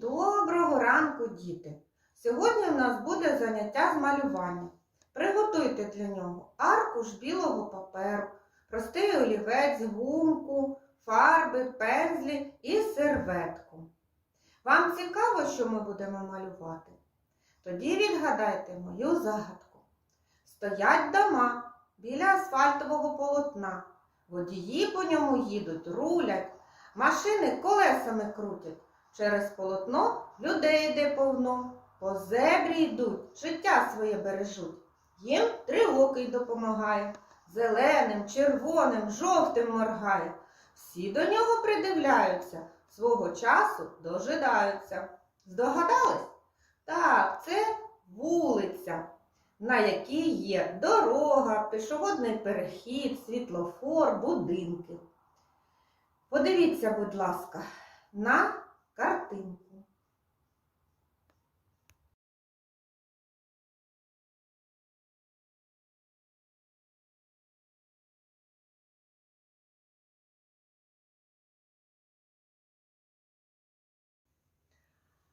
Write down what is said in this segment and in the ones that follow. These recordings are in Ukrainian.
Доброго ранку, діти! Сьогодні у нас буде заняття з малювання. Приготуйте для нього аркуш білого паперу, простий олівець, гумку, фарби, пензлі і серветку. Вам цікаво, що ми будемо малювати? Тоді відгадайте мою загадку. Стоять дома біля асфальтового полотна. Водії по ньому їдуть, рулять, машини колесами крутять. Через полотно людей йде повно, по зебрі йдуть, життя своє бережуть. Їм триокий допомагає, зеленим, червоним, жовтим моргає. Всі до нього придивляються, свого часу дожидаються. Здогадались? Так, це вулиця, на якій є дорога, пішохідний перехід, світлофор, будинки. Подивіться, будь ласка, на картинку.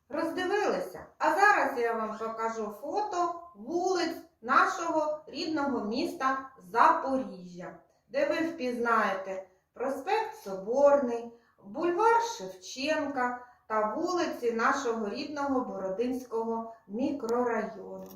Роздивилися? А зараз я вам покажу фото вулиць нашого рідного міста Запоріжжя, де ви впізнаєте проспект Соборний, бульвар Шевченка та вулиці нашого рідного Бородинського мікрорайону.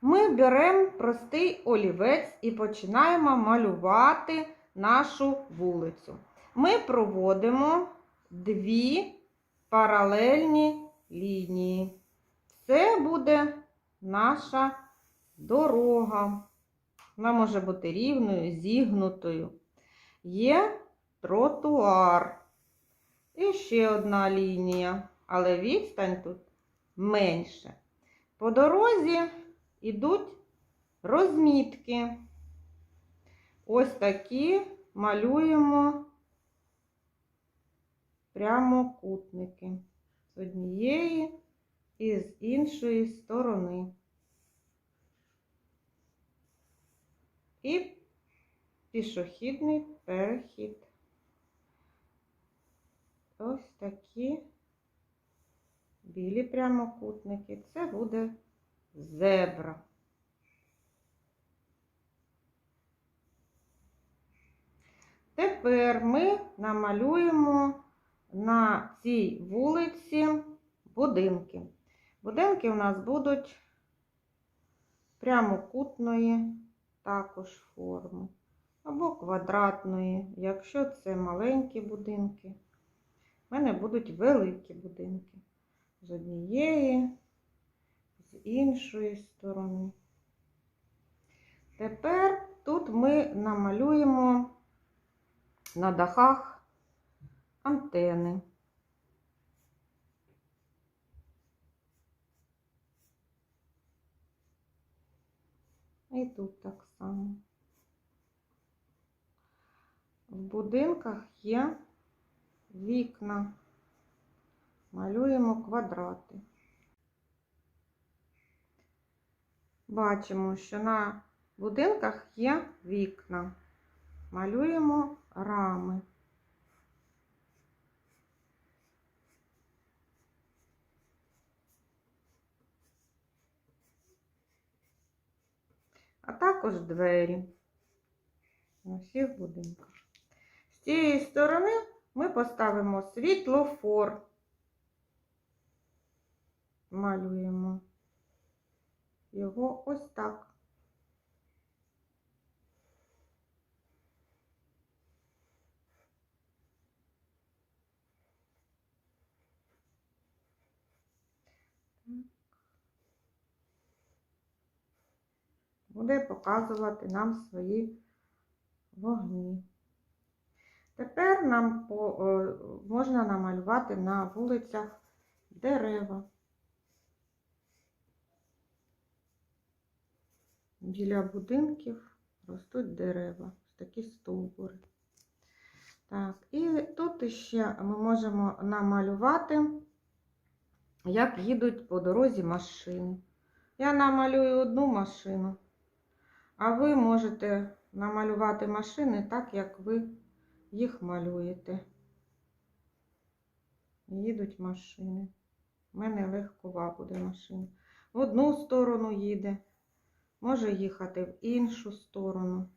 Ми беремо простий олівець і починаємо малювати нашу вулицю. Ми проводимо дві паралельні лінії. Це буде наша дорога. Вона може бути рівною, зігнутою. Є тротуар. І ще одна лінія, але відстань тут менше. По дорозі ідуть розмітки. Ось такі малюємо прямокутники з однієї і з іншої сторони. І пішохідний перехід. Ось такі білі прямокутники. Це буде зебра. Тепер ми намалюємо на цій вулиці будинки. Будинки у нас будуть прямокутної також форми або квадратної, якщо це маленькі будинки. У мене будуть великі будинки з однієї з іншої сторони. Тепер тут ми намалюємо на дахах антени. І тут так само. В будинках є вікна. Малюємо квадрати. Бачимо, що на будинках є вікна. Малюємо рами. А також двері на всіх будинках. З цієї сторони ми поставимо світлофор. Малюємо його ось так. Буде показувати нам свої вогні. Тепер нам е, можна намалювати на вулицях дерева. Біля будинків ростуть дерева. такі стовбури. Так, і тут ще ми можемо намалювати, як їдуть по дорозі машини. Я намалюю одну машину, а ви можете намалювати машини так, як ви їх малюєте. Їдуть машини. У мене легкова буде машина. В одну сторону їде, може їхати в іншу сторону.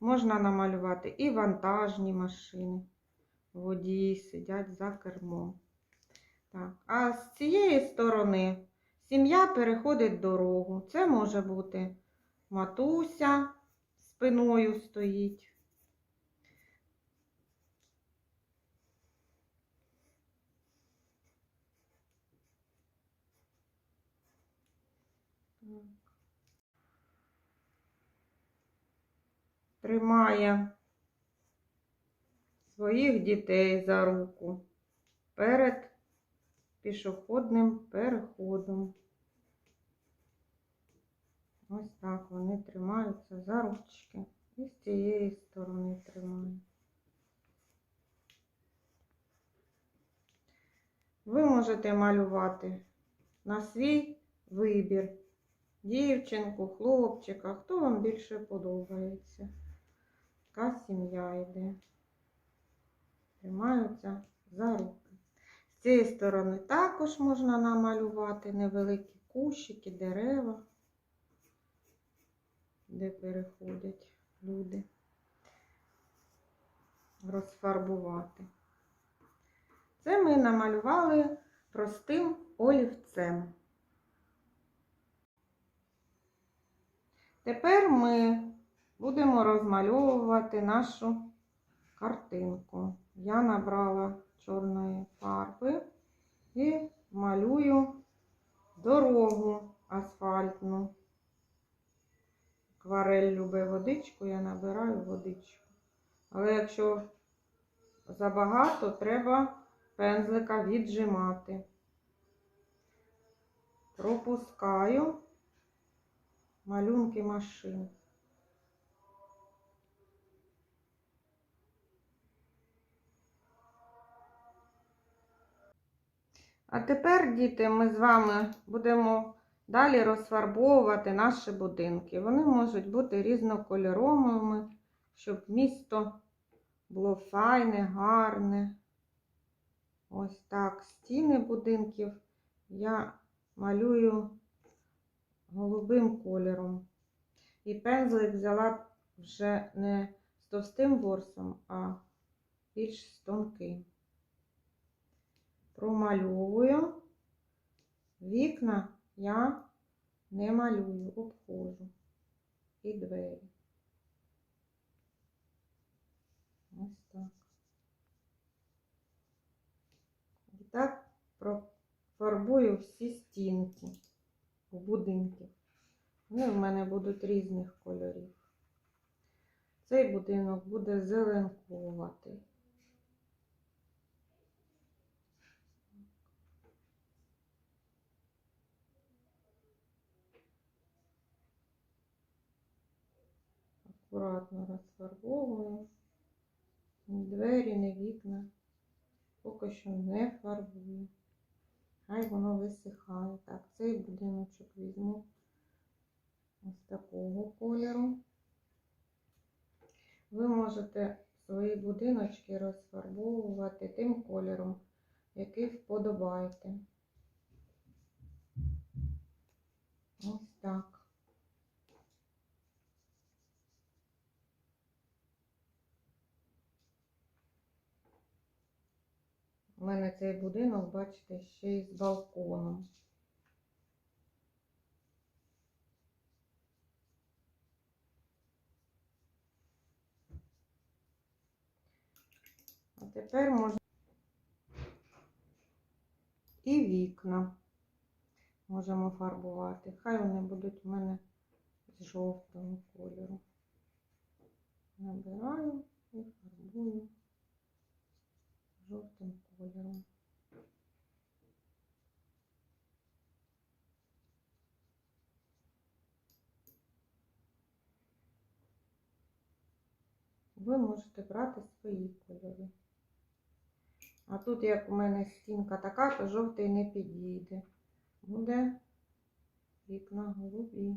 Можна намалювати і вантажні машини. Водії сидять за кермом. Так. А з цієї сторони сім'я переходить дорогу. Це може бути матуся спиною стоїть. Так. Тримає своїх дітей за руку перед пішохідним переходом. Ось так вони тримаються за ручки. І з цієї сторони тримають. Ви можете малювати на свій вибір. Дівчинку, хлопчика, хто вам більше подобається. Яка сім'я йде. Тримаються за руки. З цієї сторони також можна намалювати невеликі кущики, дерева, де переходять люди. Розфарбувати. Це ми намалювали простим олівцем. Тепер ми будемо розмальовувати нашу картинку. Я набрала чорної фарби і малюю дорогу асфальтну. Акварель любить водичку, я набираю водичку. Але якщо забагато, треба пензлика віджимати. Пропускаю малюнки машин. А тепер, діти, ми з вами будемо далі розфарбовувати наші будинки. Вони можуть бути різнокольоровими, щоб місто було файне, гарне. Ось так. Стіни будинків я малюю голубим кольором. І пензлик взяла вже не з товстим ворсом, а більш з тонким. Промальовую. Вікна я не малюю, обходжу. І двері. Ось так. І так профарбую всі стінки у будинків. Вони в мене будуть різних кольорів. Цей будинок буде зеленкуватий. Акуратно розфарбовую. Ні двері, ні вікна. Поки що не фарбую. Хай воно висихає. Так, цей будиночок візьму ось такого кольору. Ви можете свої будиночки розфарбовувати тим кольором, який вподобаєте. Ось так. У мене цей будинок, бачите, ще й з балконом. А тепер можна і вікна можемо фарбувати. Хай вони будуть у мене з жовтого кольору. Набираю і фарбую жовтим кольором. Ви можете брати свої кольори. А тут, як у мене стінка така, то жовтий не підійде. Буде вікна голубі.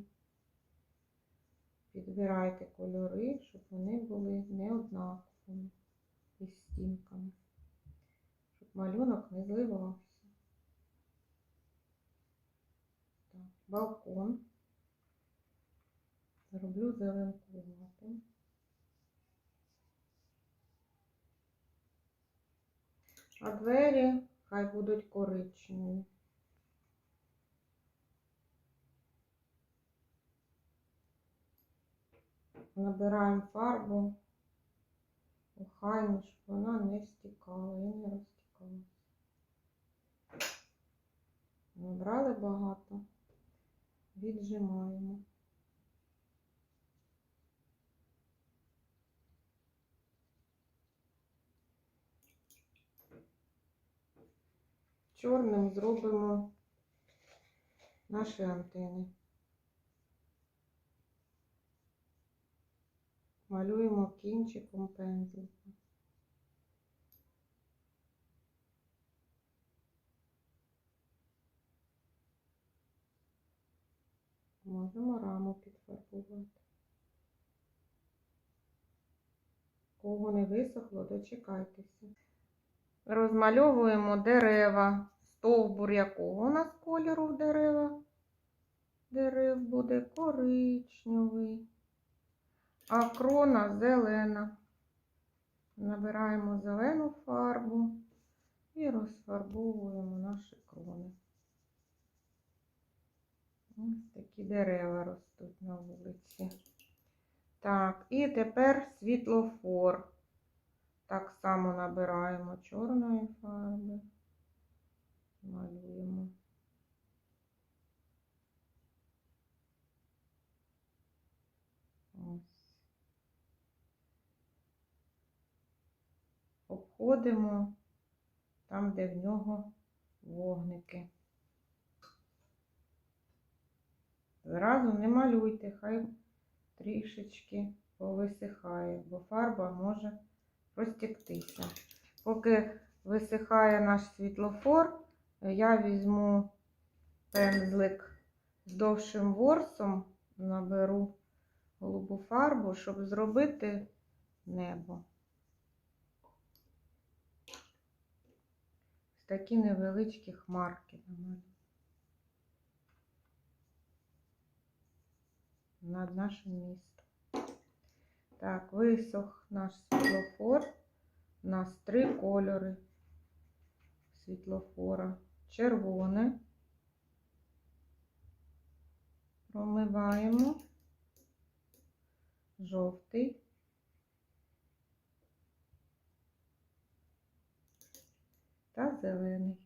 Підбирайте кольори, щоб вони були не однаковими із стінками, щоб малюнок не зливався. Так, балкон. Зроблю зеленкуватим. А двері хай будуть коричневі. Набираємо фарбу охайно, щоб вона не стікала і не розтікалася. Набрали багато, віджимаємо. Чорним зробимо наші антени. Малюємо кінчиком пензлика. Можемо раму підфарбувати. Кого не висохло, дочекайтеся. Розмальовуємо дерева, стовбур якого у нас кольору дерева. Дерев буде коричневий, а крона зелена. Набираємо зелену фарбу і розфарбовуємо наші крони. Ось такі дерева ростуть на вулиці. Так, і тепер світлофор. Так само набираємо чорної фарби, малюємо. Ось. Обходимо там, де в нього вогники. Зразу не малюйте, хай трішечки повисихає, бо фарба може розтіктися. Поки висихає наш світлофор, я візьму пензлик з довшим ворсом, наберу голубу фарбу, щоб зробити небо. Такі невеличкі хмарки над нашим містом. Так, висох наш світлофор. У нас три кольори світлофора. Червоне. Промиваємо. Жовтий. Та зелений.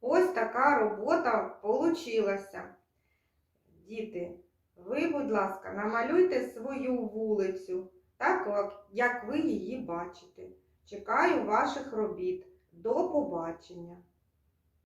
Ось така робота получилася. Діти, ви, будь ласка, намалюйте свою вулицю, так як ви її бачите. Чекаю ваших робіт. До побачення!